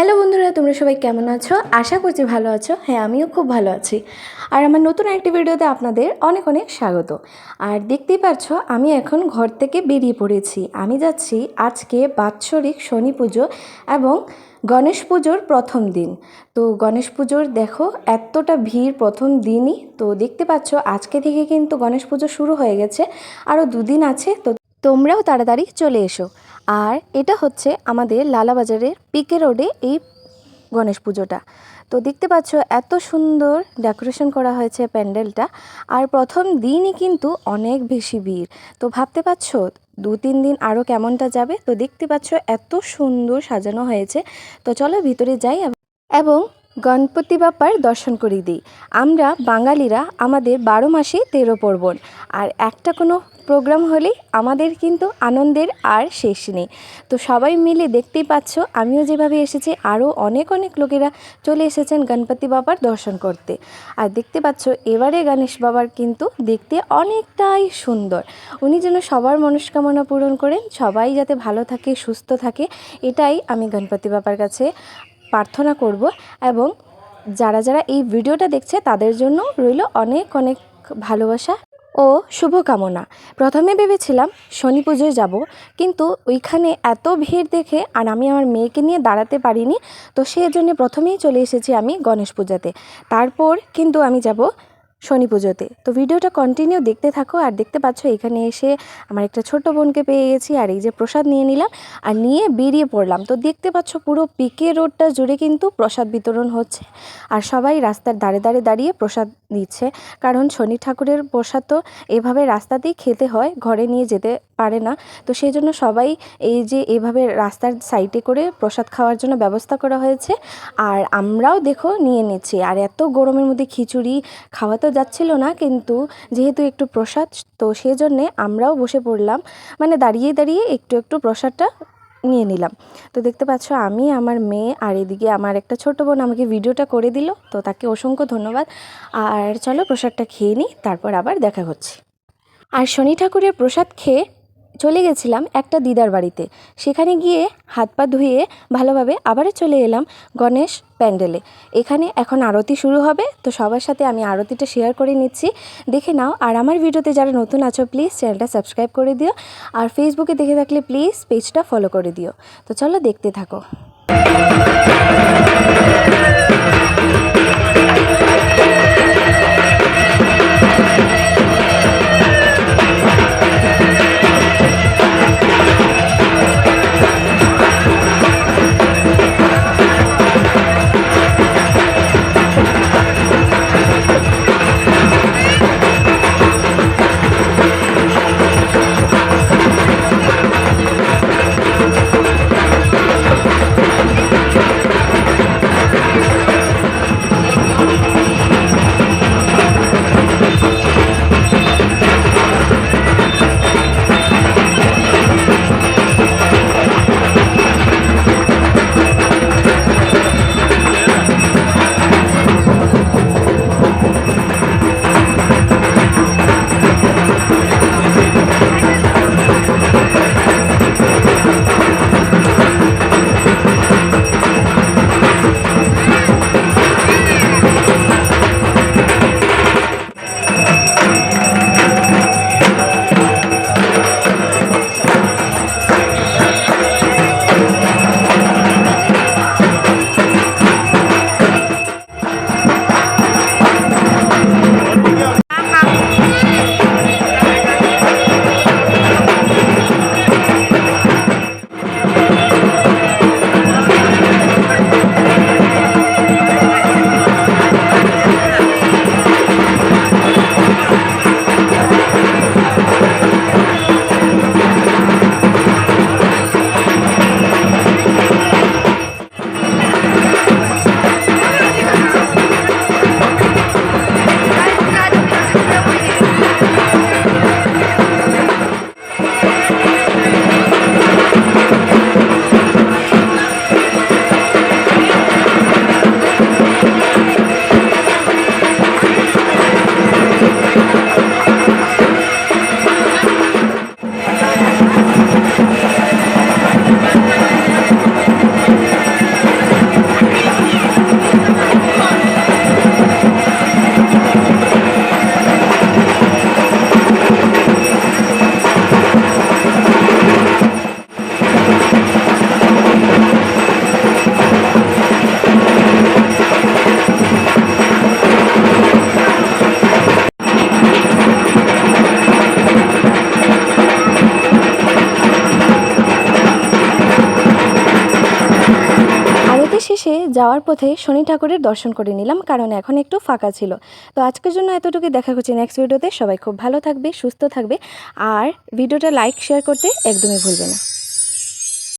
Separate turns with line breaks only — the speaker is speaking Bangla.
হ্যালো বন্ধুরা, তোমরা সবাই কেমন আছো? আশা করছি ভালো আছো। হ্যাঁ আমিও খুব ভালো আছি। আর আমার নতুন একটি ভিডিওতে আপনাদের অনেক অনেক স্বাগত। আর দেখতেই পাচ্ছ আমি এখন ঘর থেকে বেরিয়ে পড়েছি। আমি যাচ্ছি আজকে বাৎসরিক শনি পুজো এবং গণেশ পুজোর প্রথম দিন। তো গণেশ পুজোর দেখো, এতটা ভিড় প্রথম দিনই। তো দেখতে পাচ্ছ, আজকে থেকে কিন্তু গণেশ পুজো শুরু হয়ে গেছে। আরও দুদিন আছে, তো তোমরাও তাড়াতাড়ি চলে এসো। আর এটা হচ্ছে আমাদের লালাবাজারের পিকে রোডে এই গণেশ পুজোটা। তো দেখতে পাচ্ছ এত সুন্দর ডেকোরেশন করা হয়েছে প্যান্ডেলটা। আর প্রথম দিনই কিন্তু অনেক বেশি ভিড়। তো ভাবতে পারছ, দু তিন দিন আরও কেমনটা যাবে? তো দেখতে পাচ্ছ এত সুন্দর সাজানো হয়েছে। তো চলো ভিতরে যাই এবং গণপতি বাপ্পার দর্শন করিয়ে দিই। আমরা বাঙালিরা আমাদের বারো মাসে তেরো পার্বণ। আর একটা কোনো প্রোগ্রাম হলেই আমাদের কিন্তু আনন্দের আর শেষ নেই। তো সবাই মিলে দেখতেই পাচ্ছ, আমিও যেভাবে এসেছি, আরও অনেক অনেক লোকেরা চলে এসেছেন গণপতি বাবার দর্শন করতে। আর দেখতে পাচ্ছ, এবারে গণেশ বাবার কিন্তু দেখতে অনেকটাই সুন্দর। উনি যেন সবার মনস্কামনা পূরণ করেন, সবাই যাতে ভালো থাকে, সুস্থ থাকে, এটাই আমি গণপতি বাবার কাছে প্রার্থনা করব এবং যারা যারা এই ভিডিওটা দেখছে, তাদের জন্য রইল অনেক অনেক ভালোবাসা ও শুভকামনা। প্রথমে ভেবেছিলাম শনি পুজোয় যাব, কিন্তু ওইখানে এত ভিড় দেখে আর আমি আমার মেয়েকে নিয়ে দাঁড়াতে পারিনি, তো সেই জন্য প্রথমেই চলে এসেছি আমি গণেশ পূজাতে। তারপর কিন্তু আমি যাব শনি পুজোতে। তো ভিডিওটা কন্টিনিউ দেখতে থাকো আর দেখতে পাচ্ছ এখানে এসে আমার একটা ছোট বোনকে পেয়ে গেছি আর এই যে প্রসাদ নিয়ে নিলাম আর নিয়ে বেরিয়ে পড়লাম। তো দেখতে পাচ্ছ পুরো পিকে রোডটা জুড়ে কিন্তু প্রসাদ বিতরণ হচ্ছে আর সবাই রাস্তার দাঁড়ে ধারে দাঁড়িয়ে প্রসাদ দিচ্ছে কারণ শনি ঠাকুরের প্রসাদ তো এভাবে রাস্তাতেই খেতে হয়, ঘরে নিয়ে যেতে পারে না। তো সেই জন্য সবাই এই যে এভাবে রাস্তার সাইডে করে প্রসাদ খাওয়ার জন্য ব্যবস্থা করা হয়েছে। আর আমরাও দেখো নিয়ে নিচ্ছি। আর এত গরমের মধ্যে খিচুড়ি খাওয়া তো যাচ্ছিল না, কিন্তু যেহেতু একটু প্রসাদ, তো সেই জন্যে আমরাও বসে পড়লাম। মানে দাঁড়িয়ে দাঁড়িয়ে একটু একটু প্রসাদটা নিয়ে নিলাম। তো দেখতে পাচ্ছ আমি, আমার মেয়ে আর এদিকে আমার একটা ছোট বোন আমাকে ভিডিওটা করে দিল, তো তাকে অসংখ্য ধন্যবাদ। আর চলো প্রসাদটা খেয়ে নিই, তারপর আবার দেখা হচ্ছে। আর শনি ঠাকুরের প্রসাদ খেয়ে চলে গেছিলাম একটা দিদার বাড়িতে। সেখানে গিয়ে হাত পা ধুয়ে ভালোভাবে আবারও চলে এলাম গণেশ প্যান্ডেলে। এখানে এখন আরতি শুরু হবে, তো সবার সাথে আমি আরতিটা শেয়ার করে নিচ্ছি। দেখে নাও, আর আমার ভিডিওতে যারা নতুন আছো প্লিজ চ্যানেলটা সাবস্ক্রাইব করে দিও। আর ফেসবুকে দেখে থাকলে প্লিজ পেজটা ফলো করে দিও। তো চলো দেখতে থাকো। যাওয়ার পথে শনি ঠাকুরের দর্শন করে নিলাম, কারণ এখন একটু ফাঁকা ছিল। তো আজকের জন্য এতটুকু দেখা হচ্ছে নেক্সট ভিডিওতে সবাই খুব ভালো থাকবে, সুস্থ থাকবে। আর ভিডিওটা লাইক শেয়ার করতে একদমই ভুলবে না।